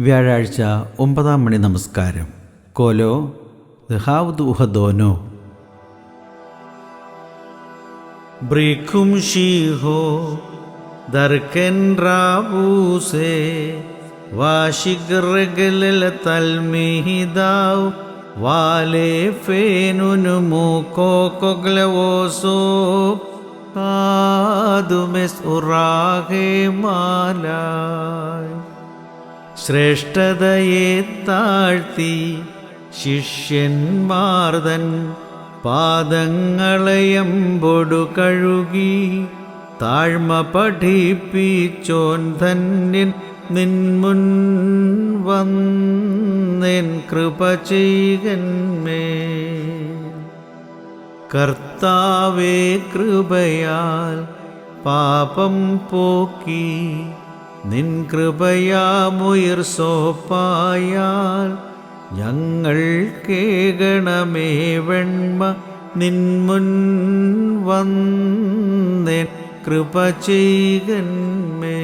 വ്യാഴാഴ്ച ഒമ്പതാം മണി നമസ്കാരം. കോലോ ദഹാവ്ദ് ഉഹദോനോ. ബ്രിഖും ഷീഹോ ദർക്കൻ റാബൂസേ വാശിഗ്രഗലൽ തൽമിഹിദാവ് വാലേ ഫേനുനു മൂക്കോ കൊഗ്ലവോസോ കാതുമെസ് ഉറാകെ മാലായ്. ശ്രേഷ്ഠതയെ താഴ്ത്തി ശിഷ്യന്മാർതൻ പാദങ്ങളയമ്പൊടു കഴുകി താഴ്മ പഠിപ്പിച്ചോൻ ധന്യൻ നിൻമുൻ വന്നെൻ കൃപ ചെയ്കന്മേ കർത്താവേ കൃപയാൽ പാപം പോക്കി നിൻ കൃപയാമുയിർ സോപ്പായാൽ ഞങ്ങൾ കേകണമേ നിൻ മുൻ വന്നെൻ കൃപ ചെയ്കന്മേ